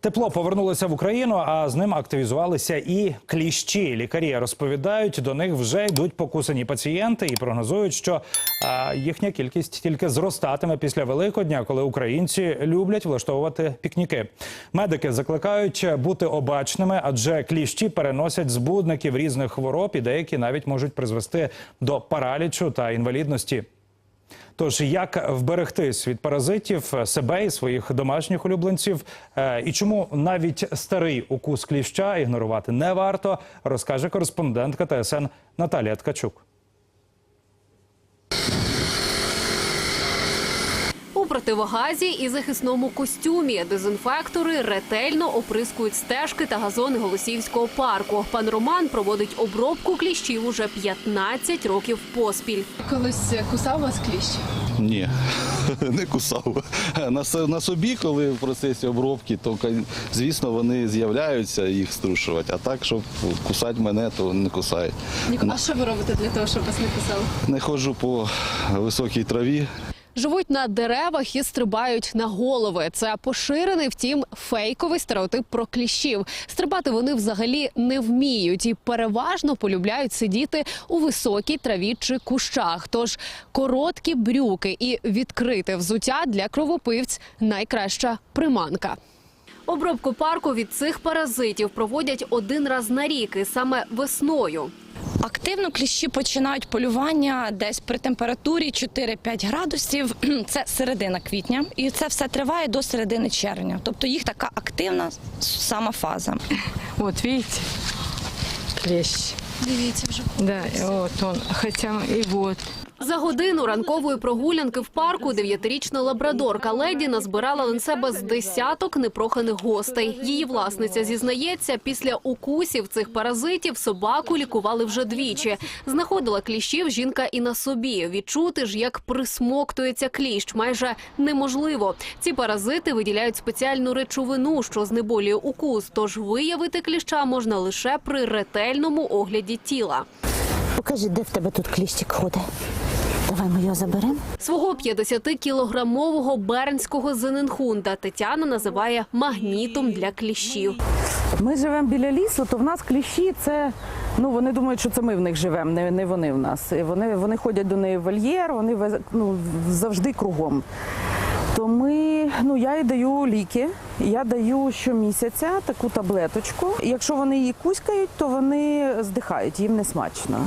Тепло повернулося в Україну, а з ним активізувалися і кліщі. Лікарі розповідають, до них вже йдуть покусані пацієнти і прогнозують, що а, їхня кількість тільки зростатиме після Великодня, коли українці люблять влаштовувати пікніки. Медики закликають бути обачними, адже кліщі переносять збудників різних хвороб, і деякі навіть можуть призвести до паралічу та інвалідності. Тож як вберегтись від паразитів себе і своїх домашніх улюбленців, Е, і чому навіть старий укус кліща ігнорувати не варто, розкаже кореспондентка ТСН Наталія Ткачук. Противогазі і захисному костюмі дезінфектори ретельно оприскують стежки та газони Голосіївського парку. Пан Роман проводить обробку кліщів уже 15 років поспіль. Колись кусав вас кліщ? Ні, не кусав. На, на собі, коли в процесі обробки, то звісно вони з'являються їх струшувати. А так, щоб кусати мене, то не кусають. Ніко, а що ви робите для того, щоб вас не кусали? Не ходжу по високій траві. Живуть на деревах і стрибають на голови. Це поширений, втім, фейковий стереотип про кліщів. Стрибати вони взагалі не вміють і переважно полюбляють сидіти у високій траві чи кущах. Тож короткі брюки і відкрите взуття для кровопивць найкраща приманка. Обробку парку від цих паразитів проводять один раз на рік, і саме весною. Активно кліщі починають полювання десь при температурі 4-5 градусів. Це середина квітня, і це все триває до середини червня. Тобто їх така активна сама фаза. От видите, кліщ. Дивіться вже. Да, от он. Хоча і вот. За годину ранкової прогулянки в парку дев'ятирічна лабрадорка леді назбирала на себе з десяток непроханих гостей. Її власниця зізнається, після укусів цих паразитів собаку лікували вже двічі. Знаходила кліщів жінка і на собі. Відчути ж, як присмоктується кліщ, майже неможливо. Ці паразити виділяють спеціальну речовину, що знеболює укус. Тож виявити кліща можна лише при ретельному огляді тіла. Покажи, де в тебе тут кліщик ходить. Давай ми його заберемо. Свого 50-кілограмового бернського зененхунда Тетяна називає магнітом для кліщів. Ми живемо біля лісу, то в нас кліщі це. Ну вони думають, що це ми в них живемо, не, не вони в нас. Вони, вони ходять до неї в вольєр, вони ну, завжди кругом. То ми, ну я їй даю ліки. Я даю щомісяця таку таблеточку. Якщо вони її кузькають, то вони здихають, їм не смачно.